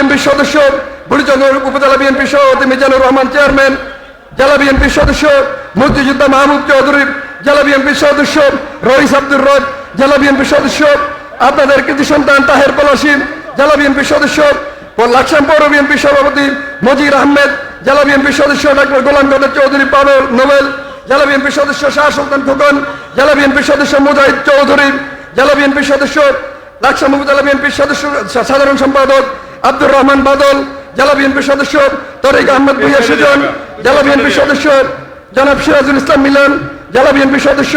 বিএনপির সদস্য, বুড়িচন্দ্র উপজেলা বিএনপি সভাপতি মিজানুর রহমান চেয়ারম্যান, জেলা বিএনপির সদস্য মুক্তিযোদ্ধা মাহমুদ চৌধুরী, জেলা বিএনপির সদস্য রইস আব্দুর রব, জেলা বিএনপির সদস্য আপনাদের কৃতি সন্তান তাহের পলাশি জেলা বিএনপির সদস্য লাকসাম পৌর বিএনপির সভাপতি মজির আহমেদ, জেলা বিএনপির সদস্য ডাক্তার গোলাম কাদের চৌধুরী পাবেল নোবেল, জেলা বিএনপির সদস্য শাহ সুলতান খোকন, জেলা বিএনপির সদস্য মুজাহিদ চৌধুরী, জেলা বিএনপির সদস্য লাকসাম উপজেলা বিএনপির সদস্য সাধারণ সম্পাদক আব্দুর রহমান বাদল জেলা বিএনপির সদস্য তরিক আহমদ ভুইয়া সুজন জেলা বিএনপির সদস্য জনাব সিরাজুল ইসলাম মিলন জেলা বিএনপির সদস্য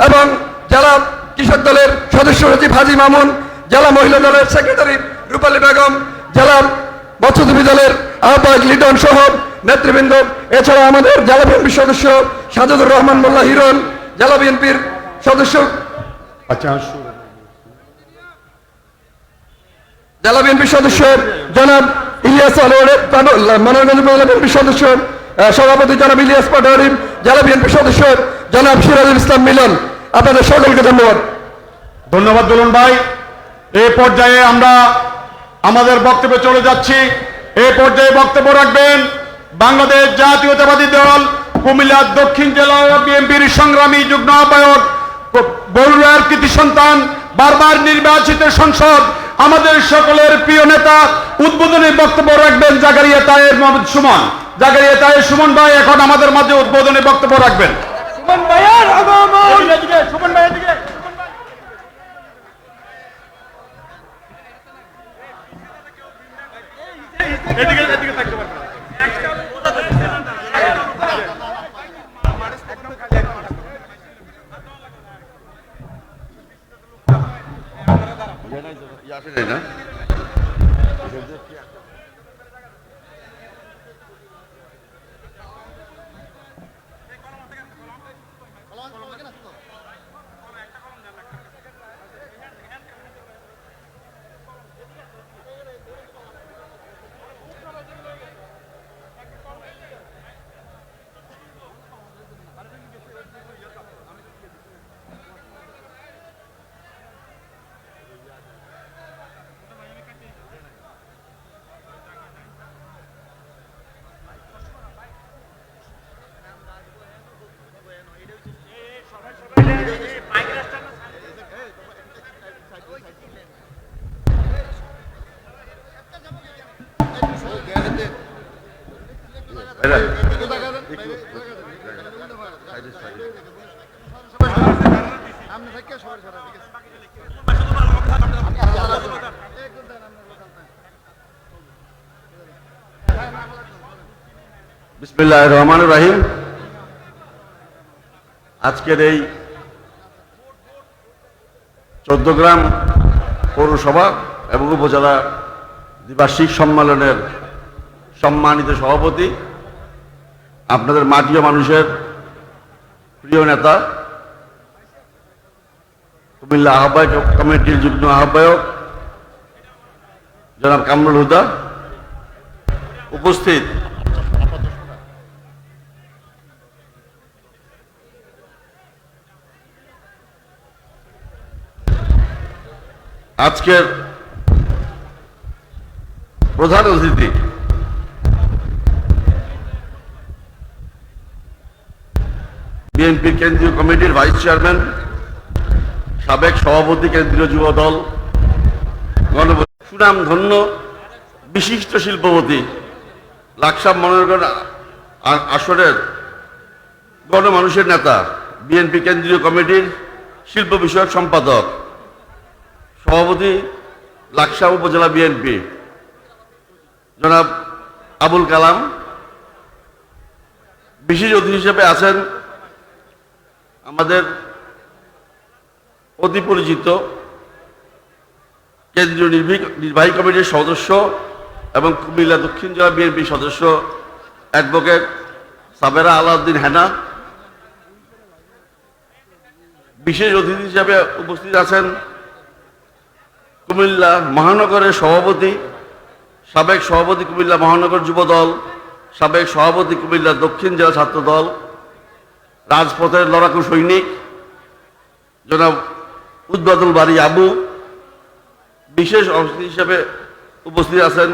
এবং জেলা কৃষক দলের সদস্য সচিব হাজি মামুন জেলা মহিলা দলের সেক্রেটারি রূপালী বেগম জেলা মৎস্যজীবী দলের আহ্বায়ক লিটন সহ নেতৃবৃন্দ এছাড়া আমাদের জেলা বিএনপির সদস্য সাজুদুর রহমান মোল্লা হিরন জেলা বিএনপির সদস্য আচ্ছা জেলা বিএনপির সদস্য জনাব ইলিয়াস আলোয়ারে মনোরঞ্জন বিএনপির সদস্য সভাপতি জনাব ইলিয়াস পাটোয়ারি, জেলা বিএনপির সদস্য জনাব সিরাজুল ইসলাম মিলন। আপনাদের সকলকে ধন্যবাদ। ধন্যবাদ দুলন ভাই। এই পর্যায়ে আমরা আমাদের বক্তব্যে চলে যাচ্ছি। এ পর্যায়ে বক্তব্য রাখবেন বাংলাদেশ জাতীয়তাবাদী দল কুমিল্লা দক্ষিণ জেলা বিএনপির সংগ্রামী যুগ্ম আহ্বায়ক, বরুড়ার কৃতি সন্তান বারবার নির্বাচিত সংসদ আমাদের সকলের প্রিয় নেতা উদ্বোধনী বক্তব্য রাখবেন জাগারিয়া তায়ের মোহাম্মদ সুমন। জাগারিয়া তায়ের সুমন ভাই এখন আমাদের মাঝে উদ্বোধনী বক্তব্য রাখবেন। সুমন ভাইয়ের সুমন ভাইয়ের দিকে এদিকে এদিকে থাকতে পারবে ¿no? বিসমিল্লাহ রহমান রাহিম। আজকের এই চোদ্দগ্রাম পৌরসভা এবং উপজেলা দ্বিবার্ষিক সম্মেলনের সম্মানিত সভাপতি, আপনাদের মাটিও মানুষের প্রিয় নেতা, কুমিল্লা আহ্বায়ক কমিটির যুগ্ম আহ্বায়ক, জনাব কামরুল হুদা, উপস্থিত আজকের প্রধান অতিথি বিএনপি কেন্দ্রীয় কমিটির ভাইস চেয়ারম্যান, সাবেক সভাপতি কেন্দ্রীয় যুব দল সুনাম ধন্য বিশিষ্ট শিল্পপতি, লাকসাম মনোনয়ন আসরের গণমানুষের নেতা, বিএনপি কেন্দ্রীয় কমিটির শিল্প বিষয়ক সম্পাদক। সভাপতি লাকসা উপজেলা বিএনপি। জনাব আবুল কালাম বিশেষ অতিথি হিসেবে আছেন আমাদের অতি পরিচিত কেন্দ্রীয় নির্বাহী কমিটির সদস্য এবং কুমিল্লা দক্ষিণ জেলা বিএনপি সদস্য অ্যাডভোকেট সাবেরা আলাউদ্দিন হেনা। বিশেষ অতিথি হিসেবে উপস্থিত আছেন কুমিল্লা মহানগরের সভাপতি, সাবেক সভাপতি কুমিল্লা মহানগর যুব দল, সাবেক সভাপতি কুমিল্লা দক্ষিণ জেলা ছাত্র দল, রাজপথের লড়াকু সৈনিক, জনাব উদ্বাদুল বাড়ি আবু, বিশেষ অতিথি হিসেবে উপস্থিত আছেন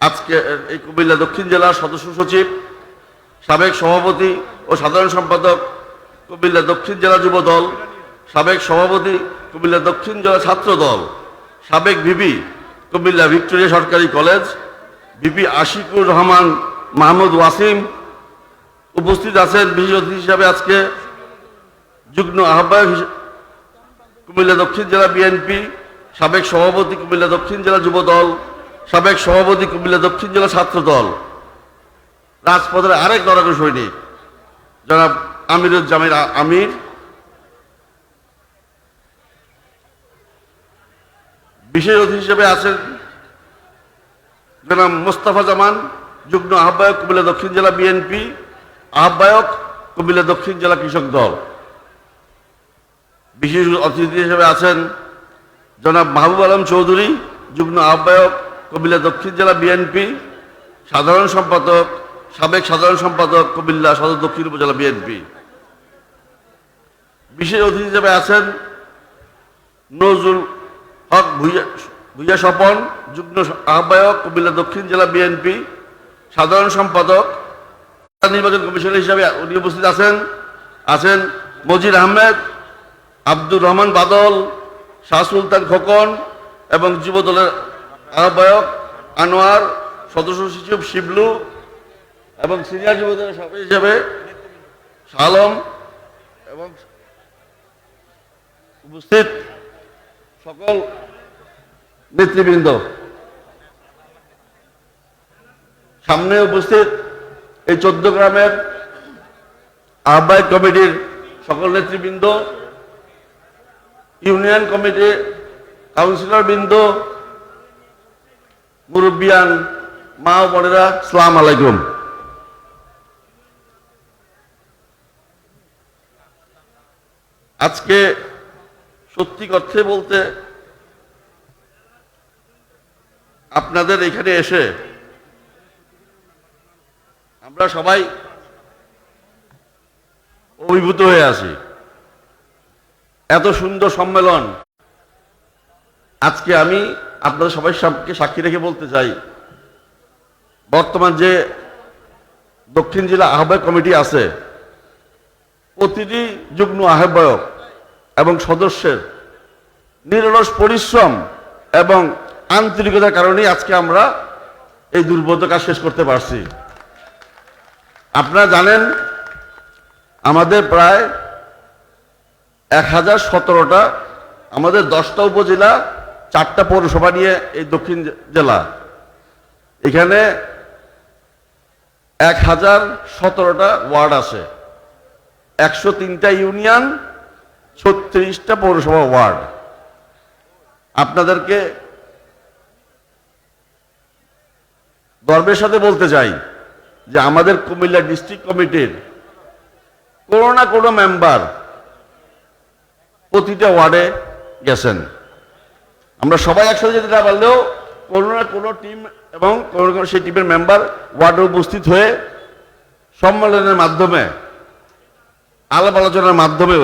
আজকে এই কুমিল্লা দক্ষিণ জেলার সদস্য সচিব, সাবেক সভাপতি ও সাধারণ সম্পাদক কুমিল্লা দক্ষিণ জেলা যুব দল সাবেক সভাপতি কুমিল্লা দক্ষিণ জেলা ছাত্র দল, সাবেক ভিপি কুমিল্লা ভিক্টোরিয়া সরকারি কলেজ, ভিপি আশিকুর রহমান মাহমুদ ওয়াসিম উপস্থিত আছেন বিশেষ অতিথি হিসাবে আজকে যুগ্ম আহ্বায়ক কুমিল্লা দক্ষিণ জেলা বিএনপি, সাবেক সভাপতি কুমিল্লা দক্ষিণ জেলা যুব দল, সাবেক সভাপতি কুমিল্লা দক্ষিণ জেলা ছাত্র দল, রাজপথের আরেক নরক সৈনিক, জনাব আমিরুজ্জামির আমির। বিশেষ অতিথি হিসেবে আছেন জনাব মোস্তাফা জামান, যুগ্ম আহ্বায়ক কুমিল্লা দক্ষিণ জেলা বিএনপি আহ্বায়ক কুমিল্লা দক্ষিণ জেলা কৃষক দল। বিশেষ অতিথি হিসেবে আছেন জনাব মাহবুব আলম চৌধুরী, যুগ্ম আহ্বায়ক কুমিল্লা দক্ষিণ জেলা বিএনপি সাধারণ সম্পাদক, সাবেক সাধারণ সম্পাদক কুমিল্লা সদর দক্ষিণ উপজেলা বিএনপি বিশেষ অতিথি হিসেবে আছেন নজরুল ভুইয়া স্বপন, যুগ্ম আহ্বায়ক, কুমিল্লা দক্ষিণ জেলা বিএনপি, সাধারণ সম্পাদক নির্বাচন কমিশনার হিসাবে উনি উপস্থিত আছেন। আছেন মজির আহমেদ, আব্দুর রহমান বাদল, শাহ সুলতান খোকন এবং যুব দলের আহ্বায়ক আনোয়ার, সদস্য সচিব শিবলু এবং সিনিয়র যুব দলের সভাপতি হিসাবে শালম এবং উপস্থিত সকল নেতৃবৃন্দ। সামনে উপস্থিত এই চোদ্দ গ্রামের আহ্বায়ক কমিটির সকল নেতৃবৃন্দ, ইউনিয়ন কমিটি কাউন্সিলর বৃন্দ মুরব্বিয়ান মা ও বোনেরা সালাম আলাইকুম। আজকে সত্যি কথা বলতে আপনাদের এখানে এসে আমরা সবাই অভিভূত হয়ে আছি। এত সুন্দর সম্মেলন। আজকে আমি আপনাদের সবাই সাক্ষী রেখে বলতে চাই, বর্তমান যে দক্ষিণ জেলা আহ্বায়ক কমিটি আছে, প্রতিটি যুগ্ম আহ্বায়ক এবং সদস্যের নিরলস পরিশ্রম এবং আন্তরিকতার কারণেই আজকে আমরা এই দুর্বোধ্য কাজ শেষ করতে পারছি। আপনারা জানেন, আমাদের প্রায় এক হাজার সতেরোটা, আমাদের দশটা উপজেলা, চারটা পৌরসভা নিয়ে এই দক্ষিণ জেলা। এখানে এক হাজার সতেরোটা ওয়ার্ড আছে। একশো তিনটা ইউনিয়ন, ছত্রিশটা পৌরসভা ওয়ার্ড। আপনাদেরকে গর্বের সাথে বলতে চাই যে আমাদের কুমিল্লা ডিস্ট্রিক্ট কমিটির কোনো না কোনো মেম্বার প্রতিটা ওয়ার্ডে গেছেন। আমরা সবাই একসাথে যেতে না পারলেও কোনো না কোনো টিম এবং কোনো কোনো সেই টিমের মেম্বার ওয়ার্ডে উপস্থিত হয়ে সম্মেলনের মাধ্যমে, আলাপ আলোচনার মাধ্যমে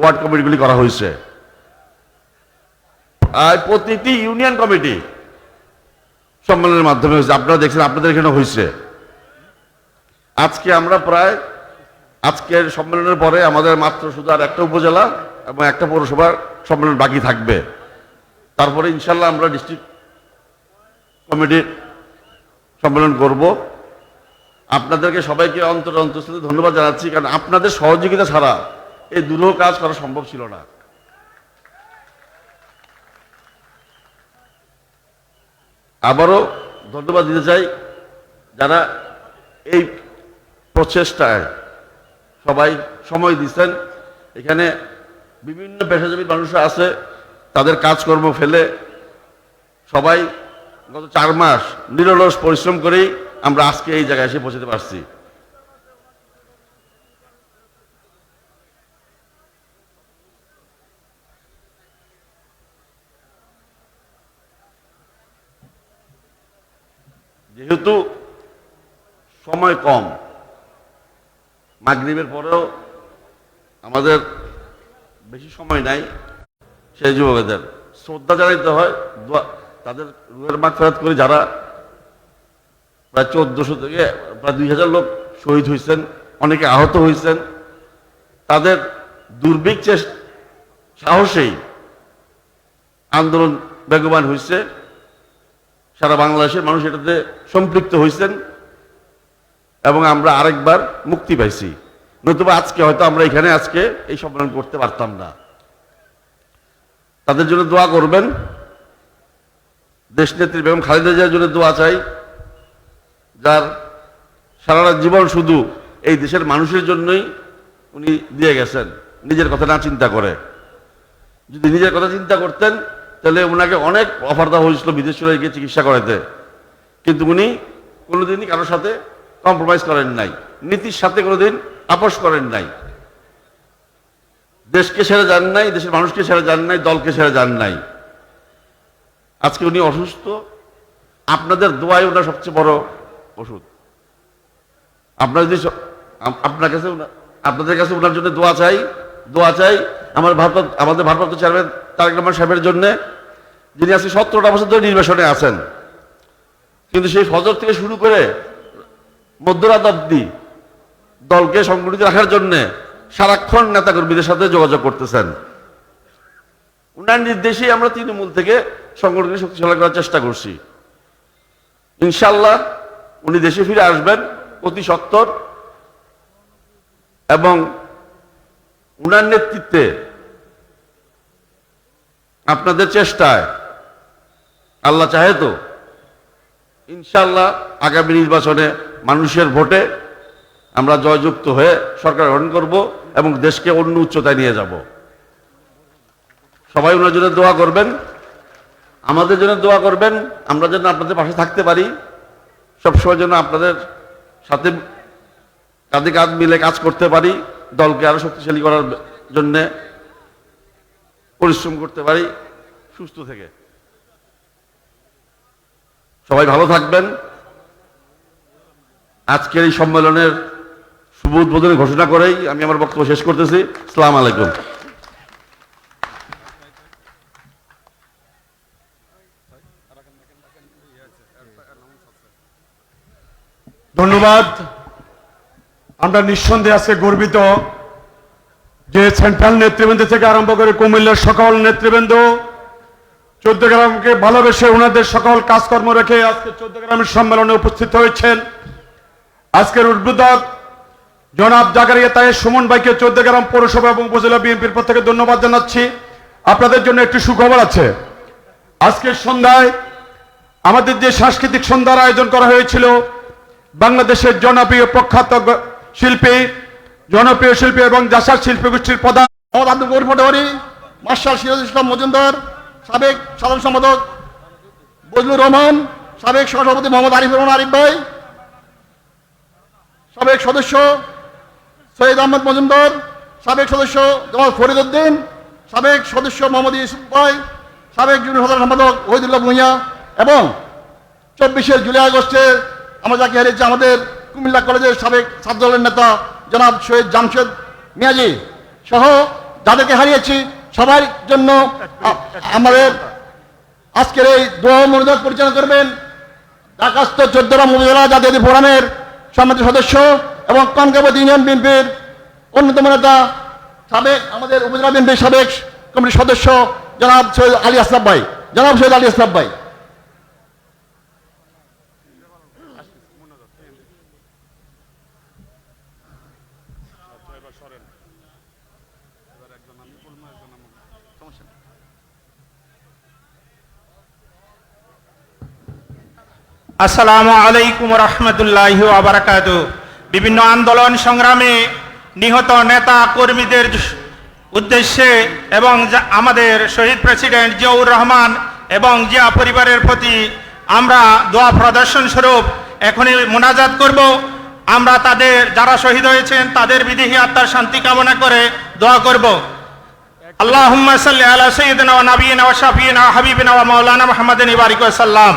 ওয়ার্ড কমিটিগুলি করা হয়েছে। আর প্রতিটি ইউনিয়ন কমিটি সম্মেলনের মাধ্যমে হয়েছে। আপনারা দেখছেন, আপনাদের এখানে হয়েছে। আজকে আমরা প্রায়, আজকের সম্মেলনের পরে আমাদের মাত্র শুধু আর একটা উপজেলা এবং একটা পৌরসভার সম্মেলন বাকি থাকবে। তারপরে ইনশাল্লাহ আমরা ডিস্ট্রিক্ট কমিটির সম্মেলন করব। আপনাদেরকে সবাইকে অন্তর অন্তঃস্থিত ধন্যবাদ জানাচ্ছি, কারণ আপনাদের সহযোগিতা ছাড়া এই দুরূহ কাজ করা সম্ভব ছিল না। আবারও ধন্যবাদ দিতে চাই যারা এই প্রচেষ্টায় সবাই সময় দিচ্ছেন। এখানে বিভিন্ন পেশাজীবী মানুষ আছে, তাদের কাজকর্ম ফেলে সবাই গত চার মাস নিরলস পরিশ্রম করেই আমরা আজকে এই জায়গায় এসে পৌঁছতে পারছি। যেহেতু সময় কম, মাগরিবের পরেও আমাদের বেশি সময় নাই, সেই যুবকদের। শ্রদ্ধা জানাইতে হয় তাদের রুহের মাগ ফেরাত করে যারা প্রায় চোদ্দশো থেকে প্রায় দুই হাজার লোক শহীদ হয়েছেন অনেকে আহত হয়েছেন তাদের দুর্ভিক্ষ চেষ্টা সাহসেই আন্দোলন বেগবান হয়েছে সারা বাংলাদেশের মানুষ এটাতে সম্পৃক্ত হয়েছেন এবং আমরা আরেকবার মুক্তি পাইছি। নতুবা আজকে হয়তো আমরা এখানে আজকে এই সম্মেলন করতে পারতাম না। তাদের জন্য দোয়া করবেন। দেশ নেত্রী বেগম খালেদা জিয়ার জন্য দোয়া চাই, যার সারাটা জীবন শুধু এই দেশের মানুষের জন্যই উনি দিয়ে গেছেন। নিজের কথা না চিন্তা করে। যদি নিজের কথা চিন্তা করতেন তাহলে ওনাকে অনেক অফার দেওয়া হয়েছিল বিদেশ চলে গিয়ে চিকিৎসা করাতে। কিন্তু উনি কোনোদিনই কারোর সাথে কম্প্রোমাইজ করেন নাই। নীতির সাথে কোনোদিন আপোষ করেন নাই। দেশকে ছেড়ে যান নাই, দেশের মানুষকে ছেড়ে যান নাই, দলকে ছেড়ে যান নাই। আজকে উনি অসুস্থ। আপনাদের দোয়াই ওনার সবচেয়ে বড় ওষুধ। আপনার যদি আপনার কাছে আপনাদের কাছে ওনার জন্য দোয়া চাই। দোয়া চাই আমার ভারপ্রাপ্ত আমাদের ভারপ্রাপ্ত চেয়ারম্যান তারেক রহমান সাহেবের জন্য, যিনি আজকে সতেরোটা বছর ধরে নির্বাসনে আছেন। কিন্তু সেই ফজর থেকে শুরু করে মধ্যরাত অব্দি দলকে সংগঠিত রাখার জন্য সারাক্ষণ নেতাকর্মীদের সাথে যোগাযোগ করতেছেন। উনার নির্দেশেই আমরা তৃণমূল থেকে সংগঠনকে শক্তিশালী করার চেষ্টা করছি। ইনশাল্লাহ উনি দেশে ফিরে আসবেন অতি সত্তর এবং উনার নেতৃত্বে, আপনাদের চেষ্টায়, আল্লাহ চাহে তো ইনশাল্লাহ আগামী নির্বাচনে মানুষের ভোটে আমরা জয়যুক্ত হয়ে সরকার গঠন করব এবং দেশকে অন্য উচ্চতায় নিয়ে যাব। সবাই ওনার জন্য দোয়া করবেন, আমাদের জন্য দোয়া করবেন, আমরা যেন আপনাদের পাশে থাকতে পারি, সবসময় যেন আপনাদের সাথে কাঁধে কাঁধ মিলে কাজ করতে পারি। দলকে আরও শক্তিশালী করার জন্য পরিশ্রম করতে পারি, সুস্থ থেকে। সবাই ভালো থাকবেন। আজকের এই সম্মেলনের শুভ উদ্বোধনের ঘোষণা করেই আমি আমার বক্তব্য শেষ করতেছি। সালাম আলাইকুম। ধন্যবাদ। আমরা নিঃসন্দেহে আজকে গর্বিত যে সেন্ট্রাল নেতৃবৃন্দ থেকে আরম্ভ করে কুমিল্লার সকল নেতৃবৃন্দ, চোদ্দ গ্রামকে ভালোবেসে ওনাদের সকল কাজকর্ম রেখে আজকে চোদ্দ গ্রামের সম্মেলনে উপস্থিত হয়েছেন। আজকের উদ্বোধক জনাব জাকারিয়া তাই সুমন ভাইকে চোদ্দ গ্রাম পৌরসভা এবং উপজেলা বিএনপির পক্ষ থেকে ধন্যবাদ জানাচ্ছি। আপনাদের জন্য একটি সুখবর আছে। আজকের সন্ধ্যায় আমাদের যে সাংস্কৃতিক সন্ধ্যার আয়োজন করা হয়েছিল, বাংলাদেশের জনপ্রিয় প্রখ্যাত শিল্পী, জনপ্রিয় শিল্পী এবং জাসার শিল্পী গোষ্ঠীর প্রধান মোহাম্মদ মার্শাল সিরাজ ইসলাম মজুমদার, সাবেক সাধারণ সম্পাদক বজলুর রহমান, সাবেক সহসভাপতি মোহাম্মদ আরিফ রহমান আরিফ ভাই, সাবেক সদস্য সৈয়দ আহমদ মজুমদার, সাবেক সদস্য জামাল ফরিদ উদ্দিন, সাবেক সদস্য মোহাম্মদ ইউসুফ ভাই, সাবেক যুব সাধারণ সম্পাদক ওহিদুল্লাহ ভুঁইয়া এবং চব্বিশে জুলাই আগস্টে আমরা যাকে হারিয়েছি আমাদের কুমিল্লা কলেজের সাবেক ছাত্র দলের নেতা জনাব সৈয়দ জামশেদ মিয়াজি সহ যাদেরকে হারিয়েছি সবার জন্য আমাদের আজকের এই দোয়া মনোযোগ পরিচালনা করবেন ঢাকাস্থ চোদ্দরাম উপজেলা জাতীয় ফোরামের সমিতির সদস্য এবং কনকাবাদ ইউনিয়ন বিএনপির অন্যতম নেতা, সাবেক আমাদের উপজেলা বিএনপির সাবেক কমিটির সদস্য জনাব সৈয়দ আলী আসলাম ভাই। জনাব সৈয়দ আলী আসলাম ভাই। আসসালামু আলাইকুম রহমতুল্লাহ আবরাকাত বিভিন্ন আন্দোলন সংগ্রামে নিহত নেতা কর্মীদের উদ্দেশ্যে এবং আমাদের শহীদ প্রেসিডেন্ট জিয়াউর রহমান এবং জিয়া পরিবারের প্রতি আমরা দোয়া প্রদর্শন স্বরূপ এখনই মোনাজাত করব। আমরা তাদের, যারা শহীদ হয়েছেন, তাদের বিদেহী আত্মার শান্তি কামনা করে দোয়া করব। আল্লাহ সাল্লি আলা সঈদিনা নবীনা ওয়া শাফিনা হাবিবিনা ওয়া মাওলানা মুহাম্মাদিন ইবারিক সাল্লাম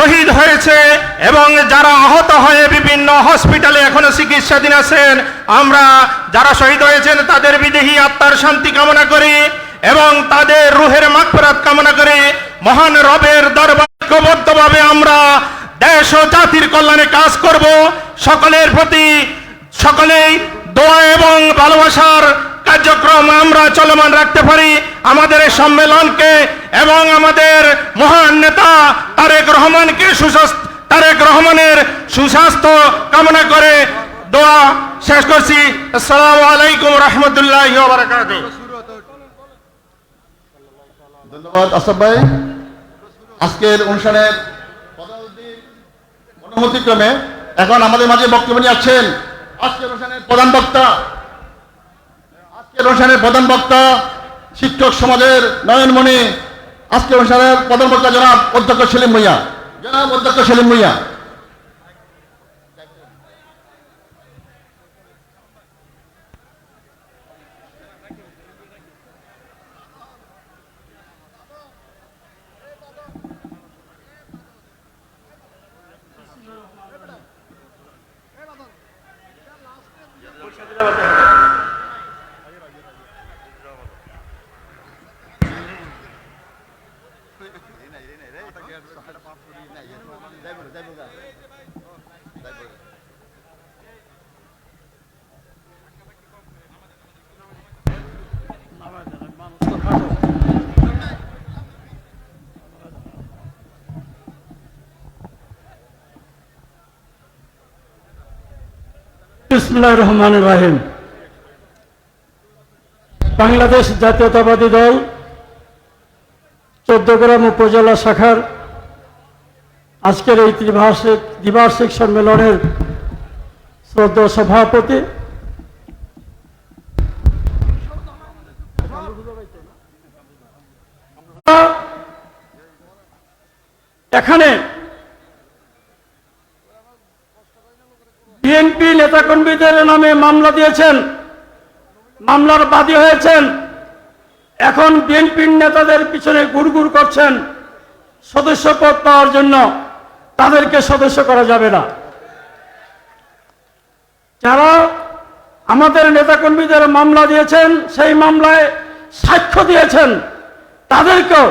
শহীদ হয়েছে এবং যারা আহত হয়ে বিভিন্ন হসপিটালে এখনও চিকিৎসাধীন আছেন, আমরা যারা শহীদ হয়েছেন তাদের বিদেহী আত্মার শান্তি কামনা করি এবং তাদের রুহের মাগফিরাত কামনা করি। মহান রবের দরবার আমরা দেশ ও জাতির কল্যাণে কাজ করব। সকলের প্রতি সকলেই দোয়া এবং ভালোবাসার কার্যক্রম আমরা চলমান রাখতে পারি আমাদের এই সম্মেলনকে এবং আমাদের মহান নেতা তারেক রহমানকে সুস্বাস্থ্য, তারেক রহমানের সুস্বাস্থ্য কামনা করে দোয়া শেষ করছি। আসসালামু আলাইকুম রহমতুল্লাহ ধন্যবাদ আসাদ ভাই। আজকের অনুষ্ঠানের অনুমতিক্রমে এখন আমাদের মাঝে বক্তব্য নিয়ে আসছেন। আজকের অনুষ্ঠানের প্রধান বক্তা অনুষ্ঠানের প্রধান বক্তা শিক্ষক সমাজের নয়নমণি। আজকের অনুষ্ঠানের প্রধান বক্তা জনাব অধ্যক্ষ সেলিম ভুইয়া। জনাব অধ্যক্ষ সেলিম ভুইয়া। বিসমুল্লাহ রহমান রাহিম। বাংলাদেশ জাতীয়তাবাদী দল চোদ্দগ্রাম উপজেলা শাখার আজকের এই ত্রিবার্ষিক দ্বিবার্ষিক সম্মেলনের শ্রদ্ধা সভাপতি এখানে বিএনপি নেতাকর্মীদের নামে মামলা দিয়েছেন, মামলার বাদী হয়েছেন। এখন বিএনপির নেতাদের পিছনে গুড়গুড় করছেন সদস্য পদ পাওয়ার জন্য। তাদেরকে সদস্য করা যাবে না। যারা আমাদের নেতাকর্মীদের মামলা দিয়েছেন, সেই মামলায় সাক্ষ্য দিয়েছেন, তাদেরকেও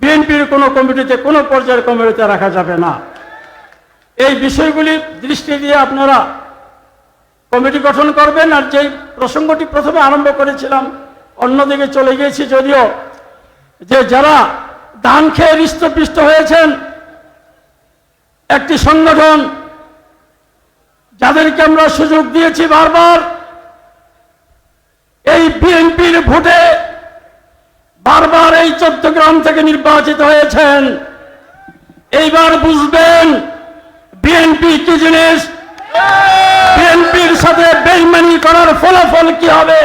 বিএনপির কোনো কমিটিতে, কোনো পর্যায়ের কমিটিতে রাখা যাবে না। এই বিষয়গুলি দৃষ্টি দিয়ে আপনারা কমিটি গঠন করবেন আর যেই প্রসঙ্গটি প্রথমে আরম্ভ করেছিলাম, অন্যদিকে চলে গিয়েছি যদিও যে যারা ধান খেয়ে হৃষ্টপৃষ্ট হয়েছেন, একটি সংগঠন যাদেরকে আমরা সুযোগ দিয়েছি বারবার, এই বিএনপির ভোটে বারবার এই চোদ্দ গ্রাম থেকে নির্বাচিত হয়েছেন। এইবার বুঝবেন বিএনপি কি জিনিস, বিএনপির সাথে বেইমানি করার ফলাফল কি হবে?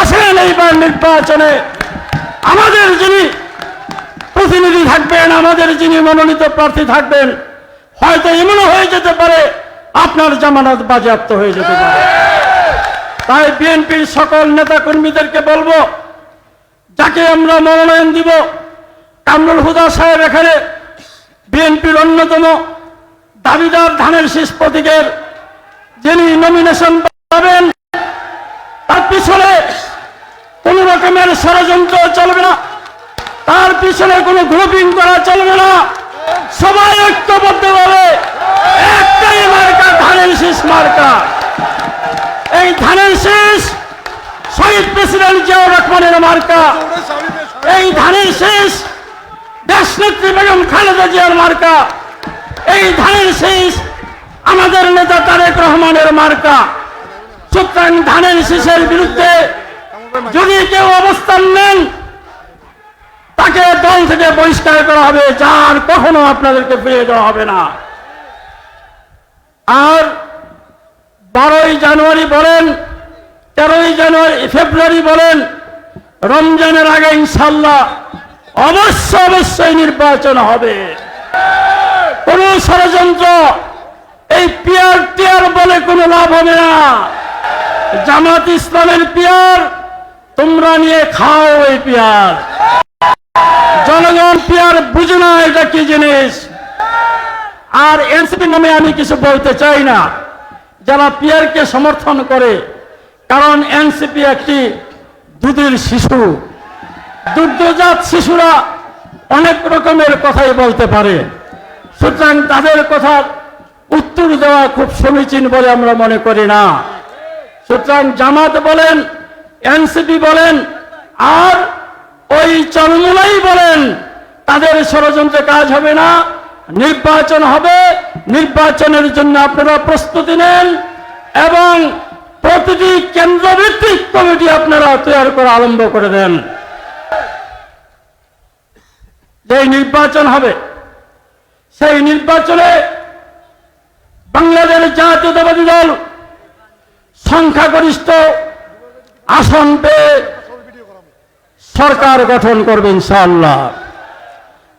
আসেন এইবার নির্বাচনে। আমাদের যিনি প্রতিনিধি থাকবেন, আমাদের যিনি মনোনীত প্রার্থী থাকবেন, হয়তো এমনও হয়ে যেতে পারে, আপনার জামানত বাজেয়াপ্ত হয়ে যেতে পারে। তাই বিএনপির সকল নেতা কর্মীদেরকে বলব, যাকে আমরা মনোনয়ন দিব, কামরুল হুদা সাহেব এখানে, বিএনপির অন্যতম দাবিদার ধানের শীষ প্রতীকের যিনি নমিনেশন পাবেন, তার পিছনে কোন রকমের ষড়যন্ত্র চলবে না। তার পিছনে কোনো গ্রুপিং করা চলবে না। সবাই ঐক্যবদ্ধভাবে একটাই মার্কা, ধানের শীষ মার্কা। এই ধানের শীষ শহীদ প্রেসিডেন্ট জিয়াউর রহমানের মার্কা। এই ধানের শীষ দেশনেত্রী বেগম খালেদা জিয়ার মার্কা। এই ধানের শীষ আমাদের নেতা তারেক রহমানের মার্কা। সুতরাং ধানের শীষের বিরুদ্ধে যদি কেউ অবস্থান নেন, তাকে দল থেকে বহিষ্কার করা হবে, যার কখনো আপনাদেরকে ফিরিয়ে দেওয়া হবে না। আর বারোই জানুয়ারি বলেন, তেরোই জানুয়ারি, ফেব্রুয়ারি বলেন, রমজানের আগে ইনশাল্লাহ অবশ্য অবশ্যই নির্বাচন হবে। কোন ষড়যন্ত্র, এই পিয়ার টিয়ার বলে কোনো লাভ হবে না। জামাত ইসলামের পিয়ার, তোমরা নিয়ে খাও এই পিয়ার। জনগণ পিয়ার বুঝে না এটা কি জিনিস। আর এনসিপি নামে আমি কিছু বলতে চাই না। যারা পিয়ারকে সমর্থন করে, কারণ এনসিপি একটি দুধের শিশু। দুগ্ধজাত শিশুরা অনেক রকমের কথাই বলতে পারে। সুতরাং তাদের কথার উত্তর দেওয়া খুব সমীচীন বলে আমরা মনে করি না। সুতরাং জামাত বলেন, এনসিপি বলেন, আর ওই চরমুলাই বলেন, তাদের ষড়যন্ত্রে কাজ হবে না, নির্বাচন হবে, নির্বাচনের জন্য আপনারা প্রস্তুতি নেন এবং প্রতিটি কেন্দ্রভিত্তিক কমিটি আপনারা তৈরি করা আরম্ভ করে দেন। যে নির্বাচন হবে সেই নির্বাচনে বাংলাদেশ জাতীয়তাবাদী দল সংখ্যাগরিষ্ঠ আসন পেয়ে সরকার গঠন করবে ইনশাআল্লাহ।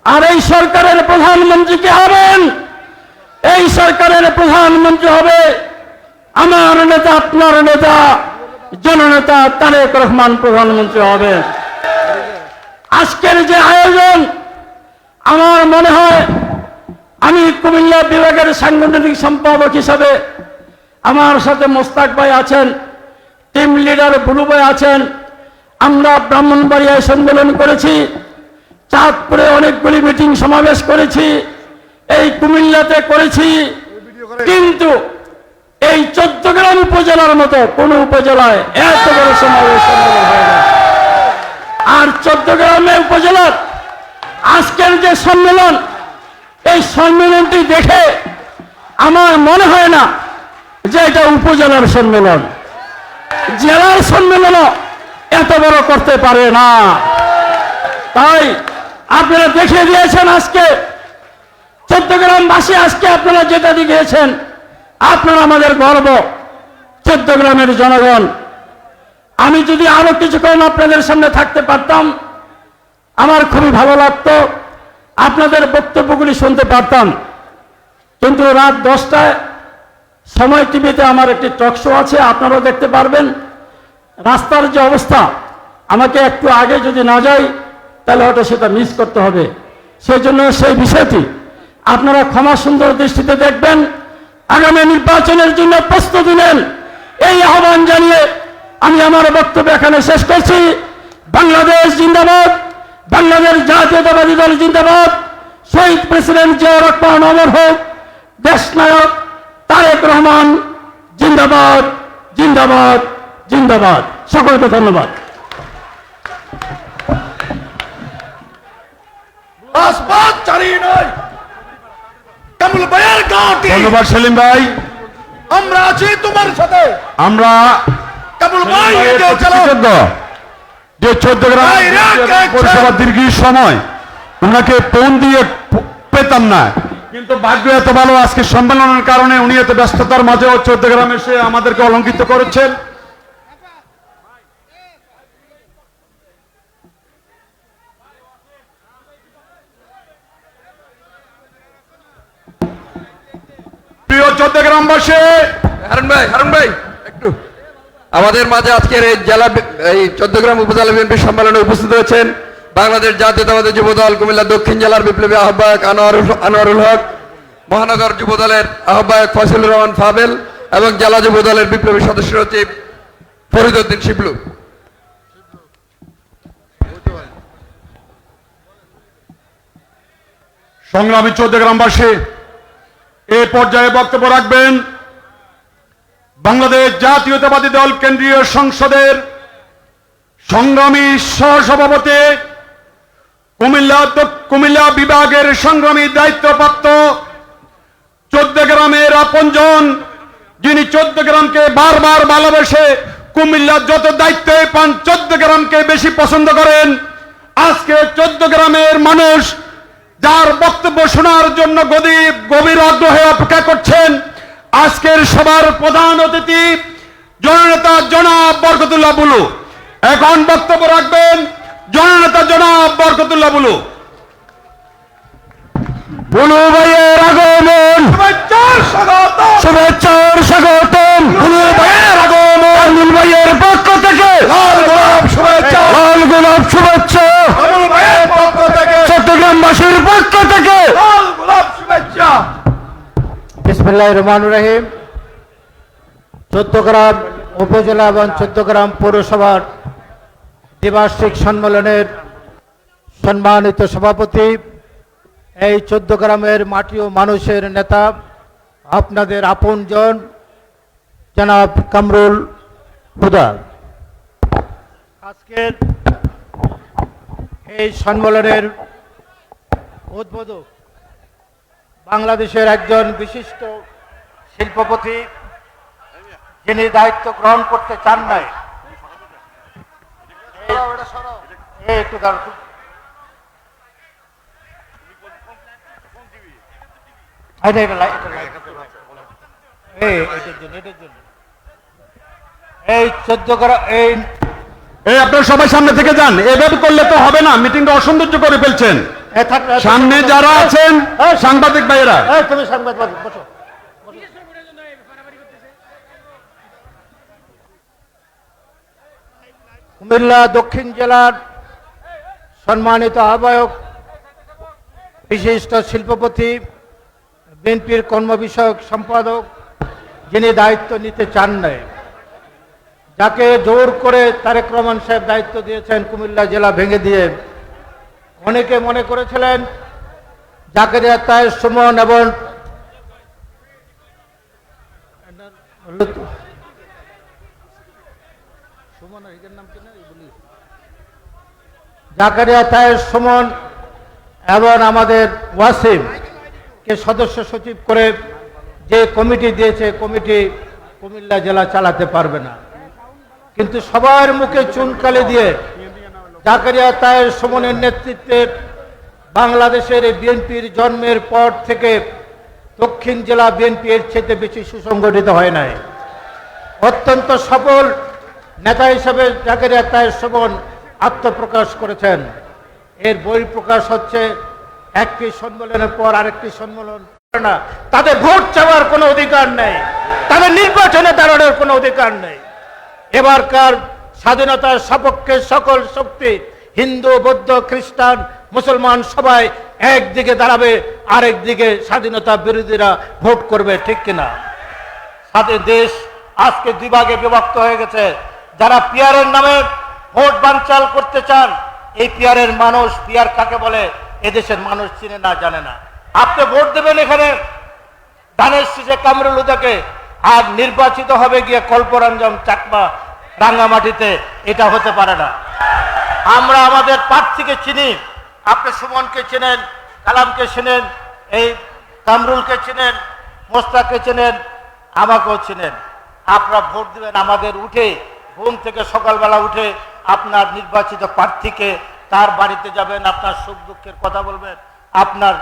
আর এই সরকারের প্রধানমন্ত্রী কে হবেন? এই সরকারের প্রধানমন্ত্রী হবে আমার নেতা, আপনার নেতা, জননেতা তারেক রহমান প্রধানমন্ত্রী হবেন। আজকের যে আয়োজন, আমার মনে হয় আমি কুমিল্লা বিভাগের সাংগঠনিক সম্পাদক হিসাবে আমার সাথে মোস্তাক ভাই আছেন টিম লিডার বুলু ভাই আছেন, আমরা ব্রাহ্মণবাড়িয়ায় সম্মেলন করেছি, চাঁদপুরে অনেকগুলি মিটিং সমাবেশ করেছি, এই কুমিল্লাতে করেছি, কিন্তু এই চোদ্দগ্রাম উপজেলার মতো কোন উপজেলায় এত বড় সমাবেশ আর চোদ্দগ্রামে উপজেলার আজকের যে সম্মেলন এই সম্মেলনটি দেখে আমার মনে হয় না যে এটা উপজেলার সম্মেলন। জেলার সম্মেলনও এত বড় করতে পারে না। তাই আপনারা দেখে দিয়েছেন আজকে চোদ্দগ্রামবাসী আজকে আপনারা যেটা দেখিয়েছেন, আপনারা আমাদের গর্ব চোদ্দগ্রামের জনগণ। আমি যদি আরও কিছুক্ষণ আপনাদের সামনে থাকতে পারতাম, আমার খুবই ভালো লাগতো। আপনাদের বক্তব্যগুলি শুনতে পারতাম। কিন্তু রাত দশটায় সময় টিভিতে আমার একটি টক শো আছে, আপনারাও দেখতে পারবেন। রাস্তার যে অবস্থা, আমাকে একটু আগে যদি না যাই তাহলে হয়তো সেটা মিস করতে হবে। সেই জন্য সেই বিষয়টি আপনারা ক্ষমা সুন্দর দৃষ্টিতে দেখবেন। আগামী নির্বাচনের জন্য প্রস্তুতি নেন। এই আহ্বান জানিয়ে আমি আমার বক্তব্য এখানে শেষ করছি। বাংলাদেশ জিন্দাবাদ। বাংলাদেশ জাতীয়তাবাদী দল জিন্দাবাদ। শহীদ প্রেসিডেন্ট জিয়াউর রহমান অমর হোক দেশ নায়ক তারেক রহমান জিন্দাবাদ জিন্দাবাদ জিন্দাবাদ। সকলকে ধন্যবাদ। ধন্যবাদ সেলিম ভাই। আমরা আছি তোমার সাথে। আমরা কৃতজ্ঞ। যে চোদ্দ গ্রাম ভাই, রাখ, রাখ, পরিষেবা দীর্ঘ সময় ওনাকে ফোন দিয়ে পেতাম না। কিন্তু ভাগ্য এত ভালো আজকে সম্মেলনের কারণে উনি এত ব্যস্ততার মাঝেও চোদ্দ গ্রামে এসে আমাদেরকে অলঙ্কিত করেছেন। প্রিয় চোদ্দ গ্রামবাসী হারুন ভাই হারুন ভাই। আমাদের মাঝে আজকের এই জেলা এই চোদ্দগ্রাম উপজেলা বিএনপি সম্মেলনে উপস্থিত হয়েছেন বাংলাদেশ জাতীয়তাবাদী যুব দল কুমিল্লা দক্ষিণ জেলার বিপ্লবী আহ্বায়ক আনোয়ারুল আনোয়ারুল হক, মহানগর যুব দলের আহ্বায়ক ফসিলুর রহমান ফাবেল এবং জেলা যুব দলের বিপ্লবী সদস্য সচিব ফরিদউদ্দিন শিবলু। সংগ্রামী চৌদ্দ গ্রামবাসী এ পর্যায়ে বক্তব্য রাখবেন বাংলাদেশ জাতীয়তাবাদী দল কেন্দ্রীয় সংসদের সংগ্রামী সহসভাপতি কুমিল্লা কুমিল্লা বিভাগের সংগ্রামী দায়িত্বপ্রাপ্ত চোদ্দ গ্রামের আপনজন, যিনি চোদ্দ গ্রামকে বারবার ভালোবেসে কুমিল্লার যত দায়িত্বে পান, চোদ্দ গ্রামকে বেশি পছন্দ করেন। আজকে চোদ্দ গ্রামের মানুষ যার বক্তব্য শোনার জন্য গদি- গভীর আগ্রহে অপেক্ষা করছেন। আজকের সবার প্রধান অতিথি জননেতা জনাব বরকতুল্লাহ বুলু। এখন বক্তব্য রাখবেন জননেতা জনাব বরকতুল্লাহ বুলু। বুলু ভাইয়ের আগমন। শুভেচ্ছার স্বাগতম। বুলু ভাইয়ের আগমন। বুলু ভাইয়ের পক্ষ থেকে। লাল গোলাপ শুভেচ্ছা। লাল গোলাপ শুভেচ্ছা। চট্টগ্রামবাসীর পক্ষ থেকে। বিসমুল্লাহ রহমান রহিম। চোদ্দগ্রাম উপজেলা এবং চোদ্দগ্রাম পৌরসভার দ্বিবার্ষিক সম্মেলনের সম্মানিত সভাপতি, এই চোদ্দগ্রামের মাটি ও মানুষের নেতা, আপনাদের আপনজন, জনাব কামরুল হুদা আজকের এই সম্মেলনের উদ্বোধক বাংলাদেশের একজন বিশিষ্ট শিল্পপতি, যিনি দায়িত্ব গ্রহণ করতে চান নাই। একটু। এই চোদ্দ করা এই আপনার সবাই সামনে থেকে যান। এভাবে করলে তো হবে না। মিটিংটা অসৌন্দর্য করে ফেলছেন। সামনে যারা আছেন সাংবাদিক ভাইয়েরা। তুমি সাংবাদ বসো, বসো। কুমিল্লা দক্ষিণ জেলার সম্মানিত আহ্বায়ক বিশিষ্ট শিল্পপতি বিএনপির কর্ম বিষয়ক সম্পাদক যিনি দায়িত্ব নিতে চান নাই যাকে জোর করে তারেক রহমান সাহেব দায়িত্ব দিয়েছেন কুমিল্লা জেলা ভেঙে দিয়ে অনেকে মনে করেছিলেন জাকেরিয়া তায়ের সুমন এবং জাকারিয়া তায়ের সুমন এবং আমাদের ওয়াসিম কে সদস্য সচিব করে যে কমিটি দিয়েছে, কমিটি কুমিল্লা জেলা চালাতে পারবে না। কিন্তু সবার মুখে চুনকালি দিয়ে জাকারিয়া তায়ের সুমনের নেতৃত্বে বাংলাদেশের বিএনপির জন্মের পর থেকে দক্ষিণ জেলা বিএনপি এর চেয়ে বেশি সুসংগঠিত হয় নাই। অত্যন্ত সফল নেতা হিসেবে জাকারিয়া তায়ের সুমন আত্মপ্রকাশ করেছেন। এর বই প্রকাশ হচ্ছে, একটি সম্মেলনের পর আরেকটি সম্মেলন না। তাদের ভোট চাওয়ার কোনো অধিকার নেই। তাদের নির্বাচনে দাঁড়ানোর কোনো অধিকার নেই। এবারকার স্বাধীনতার সপক্ষে সকল শক্তি, হিন্দু, বৌদ্ধ, খ্রিস্টান, মুসলমান সবাই একদিকে দাঁড়াবে আরেক দিকে স্বাধীনতা বিরোধীরা ভোট করবে, ঠিক কিনা? সাথে দেশ আজকে দুভাগে বিভক্ত হয়ে গেছে। যারা পিয়ারের নামে ভোট বানচাল করতে চান, এই পিয়ারের মানুষ, পিয়ার কাকে বলে, এদেশের মানুষ চিনে না, জানে না। আপনি ভোট দেবেন এখানে, ধানের শীষে কামরুল হুদাকে আর নির্বাচিত হবে গিয়ে কল্পরঞ্জন চাকমা রাঙ্গামাটিতে এটা হতে পারে না। আমরা আমাদের প্রার্থীকে চিনি, আপনি সুমনকে চেনেন, কালামকে চেনেন, এই কামরুলকে চেনেন, মোস্তাককে চেনেন, আমাকেও চেনেন। আপনারা ভোট দেবেন আমাদের উঠে, ঘুম থেকে সকালবেলা উঠে আপনার নির্বাচিত প্রার্থীকে তার বাড়িতে যাবেন, আপনার সুখ দুঃখের কথা বলবেন, আপনার